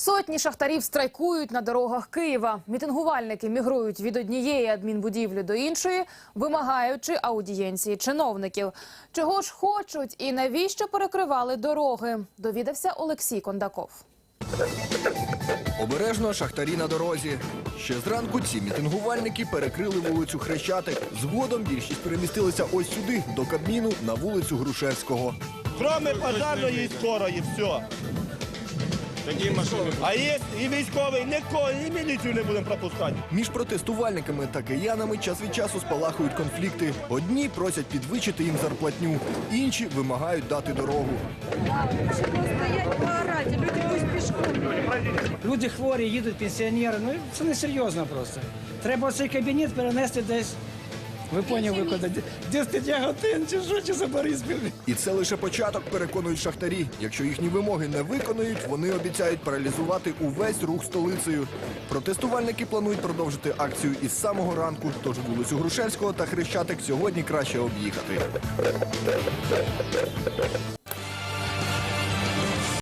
Сотні шахтарів страйкують на дорогах Києва. Мітингувальники мігрують від однієї адмінбудівлі до іншої, вимагаючи аудієнції чиновників. Чого ж хочуть і навіщо перекривали дороги? Довідався Олексій Кондаков. Обережно шахтарі на дорозі. Ще зранку ці мітингувальники перекрили вулицю Хрещатик. Згодом більшість перемістилися ось сюди, до Кабміну, на вулицю Грушевського. Кроме пожарної і скорої, все. А є і військовий, нікого, і міліцію не будемо пропускати. Між протестувальниками та киянами час від часу спалахують конфлікти. Одні просять підвищити їм зарплатню, інші вимагають дати дорогу. Люди хворі, їдуть пенсіонери. Ну це не серйозно просто. Треба цей кабінет перенести десь. Ви поняли, куди? Де стаття Готин, чи що, чи за Бориспіль? І це лише початок, переконують шахтарі. Якщо їхні вимоги не виконують, вони обіцяють паралізувати увесь рух столицею. Протестувальники планують продовжити акцію із самого ранку. Тож вулицю Грушевського та Хрещатик сьогодні краще об'їхати.